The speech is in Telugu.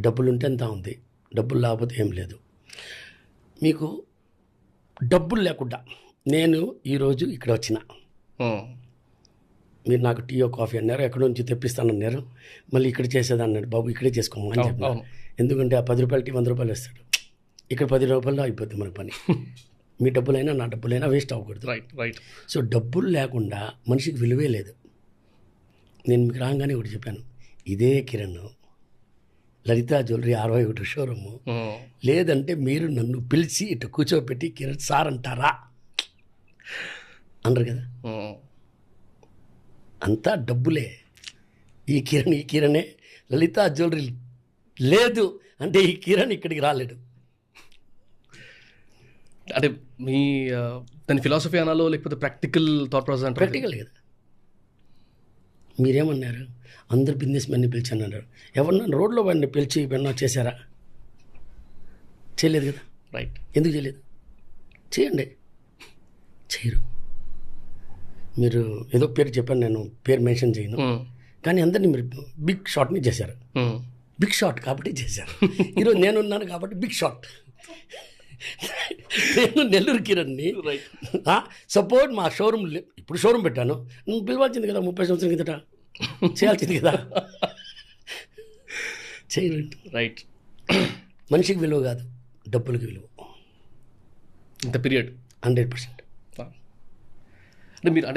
డబ్బులు ఉంటే అంతా ఉంది. డబ్బులు లేకపోతే ఏం లేదు. మీకు డబ్బులు లేకుండా నేను ఈరోజు ఇక్కడ వచ్చిన. మీరు నాకు టీయో కాఫీ అన్నారు. ఎక్కడి నుంచి తెప్పిస్తానన్నారు. మళ్ళీ ఇక్కడ చేసేది అన్నాడు. బాబు ఇక్కడే చేసుకోమని చెప్పిన. ఎందుకంటే ఆ పది రూపాయలకి వంద రూపాయలు ఇస్తాడు ఇక్కడ పది రూపాయలు అయిపోద్ది మన పని. మీ డబ్బులైనా నా డబ్బులైనా వేస్ట్ అవ్వకూడదు. రైట్ రైట్ సో డబ్బులు లేకుండా మనిషికి విలువే లేదు. నేను మీకు రాగానే ఒకటి చెప్పాను. ఇదే కిరణ్ లలితా జ్యువెలరీ అరవై ఒకటి షోరూము. లేదంటే మీరు నన్ను పిలిచి ఇటు కూర్చోబెట్టి కిరణ్ సార్ అంటారా? అనరు కదా? అంతా డబ్బులే. ఈ కిరణ్ ఈ కిరణే. లలితా జ్యువెలరీ లేదు అంటే ఈ కిరణ్ ఇక్కడికి రాలేడు. అంటే మీ దాని ఫిలాసఫీ అనాలో లేకపోతే ప్రాక్టికల్ థాట్ ప్రాసెస్ ప్రాక్టికల్ కదా. మీరేమన్నారు? అందరు బిజినెస్ మెన్ని పిలిచాను ఎవరన్నా రోడ్లో వాడిని పిలిచి ఏమన్నా చేశారా? చేయలేదు కదా? రైట్ ఎందుకు చేయలేదు? చేయండి. చేయరు. మీరు ఏదో పేరు చెప్పాను నేను పేరు మెన్షన్ చేయను. ఉమ్, కానీ అందరినీ మీరు బిగ్ షాట్ని చేశారు. బిగ్ షాట్ కాబట్టి చేశారు. ఈరోజు నేనున్నాను కాబట్టి బిగ్ షాట్ నేను నెల్లూరు కిరణ్ని. రైట్ సపోర్ట్ మా షోరూమ్ ఇప్పుడు షోరూమ్ పెట్టాను. నువ్వు పిలవాల్సింది కదా ముప్పై సంవత్సరం కిందట? చేయాల్సింది కదా? చేయలేదు రైట్ మనిషికి విలువ కాదు డబ్బులకి విలువ. ఇంత పీరియడ్ హండ్రెడ్ పర్సెంట్. అంటే మీరు అంటే